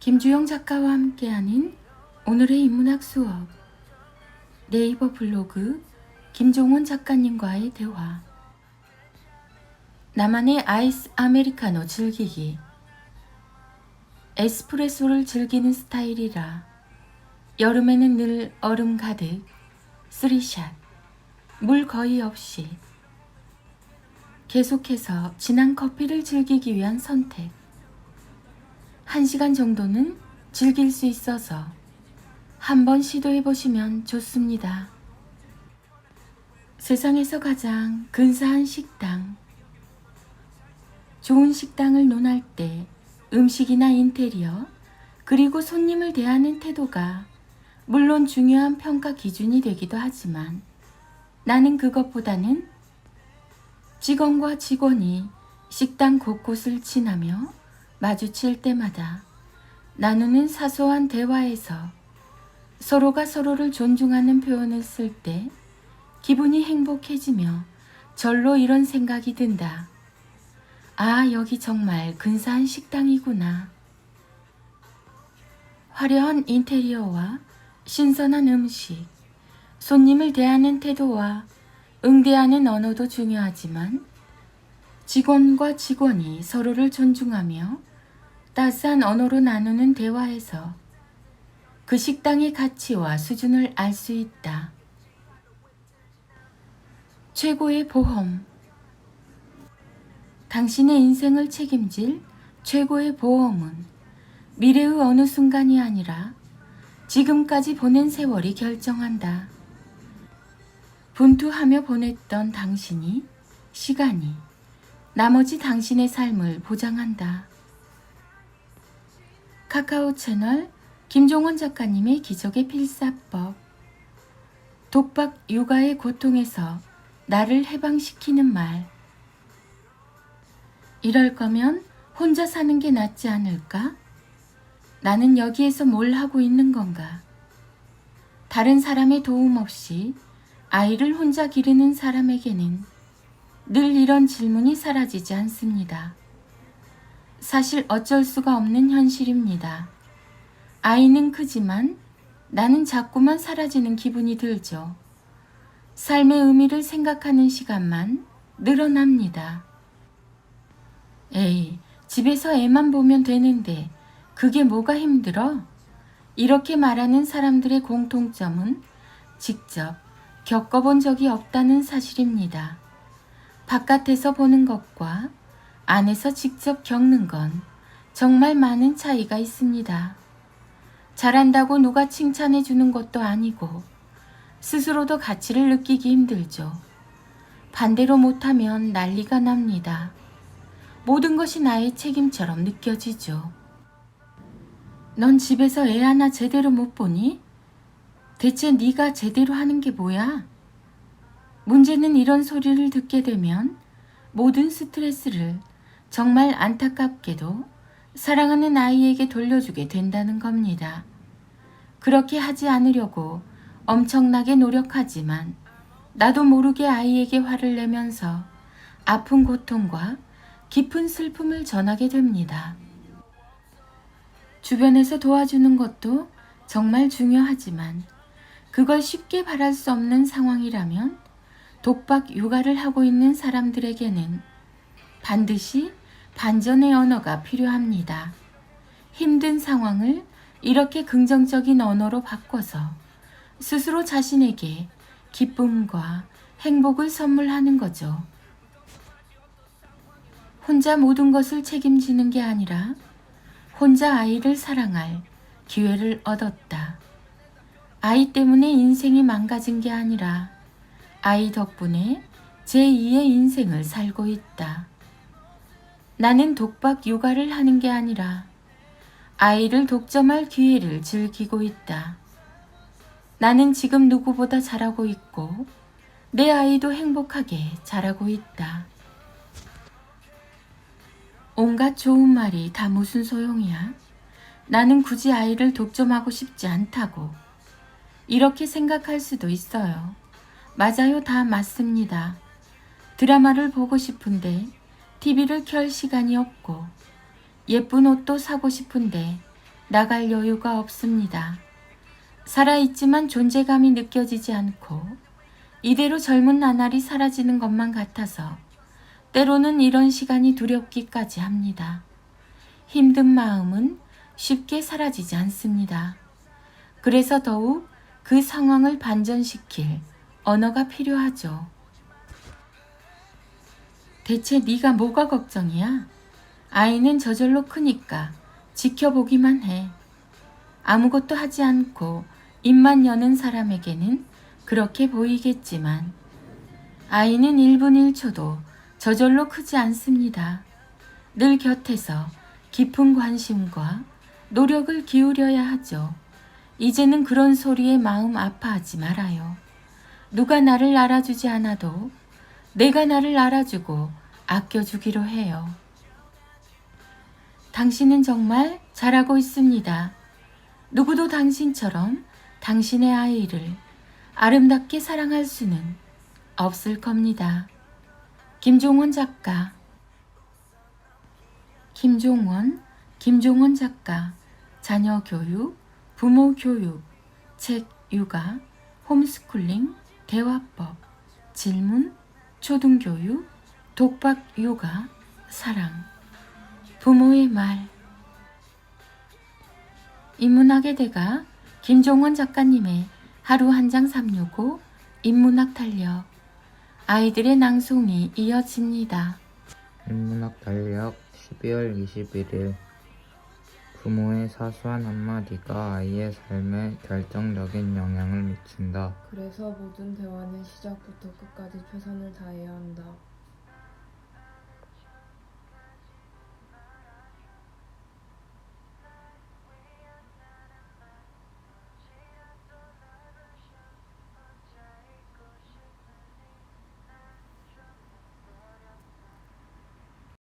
김주영 작가와 함께하는 오늘의 인문학 수업 네이버 블로그 김종원 작가님과의 대화. 나만의 아이스 아메리카노 즐기기. 에스프레소를 즐기는 스타일이라 여름에는 늘 얼음 가득 쓰리샷 물 거의 없이. 계속해서 진한 커피를 즐기기 위한 선택 한 시간 정도는 즐길 수 있어서 한번 시도해 보시면 좋습니다. 세상에서 가장 근사한 식당. 좋은 식당을 논할 때 음식이나 인테리어, 그리고 손님을 대하는 태도가 물론 중요한 평가 기준이 되기도 하지만 나는 그것보다는 직원과 직원이 식당 곳곳을 지나며 마주칠 때마다 나누는 사소한 대화에서 서로가 서로를 존중하는 표현을 쓸 때 기분이 행복해지며 절로 이런 생각이 든다. 아, 여기 정말 근사한 식당이구나. 화려한 인테리어와 신선한 음식, 손님을 대하는 태도와 응대하는 언어도 중요하지만 직원과 직원이 서로를 존중하며 따스한 언어로 나누는 대화에서 그 식당의 가치와 수준을 알 수 있다. 최고의 보험. 당신의 인생을 책임질 최고의 보험은 미래의 어느 순간이 아니라 지금까지 보낸 세월이 결정한다. 분투하며 보냈던 당신이, 시간이, 나머지 당신의 삶을 보장한다. 카카오 채널 김종원 작가님의 기적의 필사법 독박 육아의 고통에서 나를 해방시키는 말 이럴 거면 혼자 사는 게 낫지 않을까? 나는 여기에서 뭘 하고 있는 건가? 다른 사람의 도움 없이 아이를 혼자 기르는 사람에게는 늘 이런 질문이 사라지지 않습니다. 사실 어쩔 수가 없는 현실입니다. 아이는 크지만 나는 자꾸만 사라지는 기분이 들죠. 삶의 의미를 생각하는 시간만 늘어납니다. 에이, 집에서 애만 보면 되는데 그게 뭐가 힘들어? 이렇게 말하는 사람들의 공통점은 직접 겪어본 적이 없다는 사실입니다. 바깥에서 보는 것과 안에서 직접 겪는 건 정말 많은 차이가 있습니다. 잘한다고 누가 칭찬해 주는 것도 아니고 스스로도 가치를 느끼기 힘들죠. 반대로 못하면 난리가 납니다. 모든 것이 나의 책임처럼 느껴지죠. 넌 집에서 애 하나 제대로 못 보니? 대체 네가 제대로 하는 게 뭐야? 문제는 이런 소리를 듣게 되면 모든 스트레스를 정말 안타깝게도 사랑하는 아이에게 돌려주게 된다는 겁니다. 그렇게 하지 않으려고 엄청나게 노력하지만 나도 모르게 아이에게 화를 내면서 아픈 고통과 깊은 슬픔을 전하게 됩니다. 주변에서 도와주는 것도 정말 중요하지만 그걸 쉽게 바랄 수 없는 상황이라면 독박 육아를 하고 있는 사람들에게는 반드시 반전의 언어가 필요합니다. 힘든 상황을 이렇게 긍정적인 언어로 바꿔서 스스로 자신에게 기쁨과 행복을 선물하는 거죠. 혼자 모든 것을 책임지는 게 아니라 혼자 아이를 사랑할 기회를 얻었다. 아이 때문에 인생이 망가진 게 아니라 아이 덕분에 제2의 인생을 살고 있다. 나는 독박 육아를 하는 게 아니라 아이를 독점할 기회를 즐기고 있다. 나는 지금 누구보다 잘하고 있고 내 아이도 행복하게 자라고 있다. 온갖 좋은 말이 다 무슨 소용이야? 나는 굳이 아이를 독점하고 싶지 않다고. 이렇게 생각할 수도 있어요. 맞아요, 다 맞습니다. 드라마를 보고 싶은데 TV를 켤 시간이 없고 예쁜 옷도 사고 싶은데 나갈 여유가 없습니다. 살아있지만 존재감이 느껴지지 않고 이대로 젊은 나날이 사라지는 것만 같아서 때로는 이런 시간이 두렵기까지 합니다. 힘든 마음은 쉽게 사라지지 않습니다. 그래서 더욱 그 상황을 반전시킬 언어가 필요하죠. 대체 네가 뭐가 걱정이야? 아이는 저절로 크니까 지켜보기만 해. 아무것도 하지 않고 입만 여는 사람에게는 그렇게 보이겠지만 아이는 1분 1초도 저절로 크지 않습니다. 늘 곁에서 깊은 관심과 노력을 기울여야 하죠. 이제는 그런 소리에 마음 아파하지 말아요. 누가 나를 알아주지 않아도 내가 나를 알아주고 아껴주기로 해요. 당신은 정말 잘하고 있습니다. 누구도 당신처럼 당신의 아이를 아름답게 사랑할 수는 없을 겁니다. 김종원 작가 김종원, 김종원 작가 자녀 교육, 부모 교육, 책 육아, 홈스쿨링, 대화법, 질문, 초등교육, 독박 요가, 사랑, 부모의 말. 인문학의 대가 김종원 작가님의 하루 한장 삼육오 인문학 탄력 아이들의 낭송이 이어집니다. 인문학 달력 12월 21일 부모의 사소한 한마디가 아이의 삶에 결정적인 영향을 미친다. 그래서 모든 대화는 시작부터 끝까지 최선을 다해야 한다.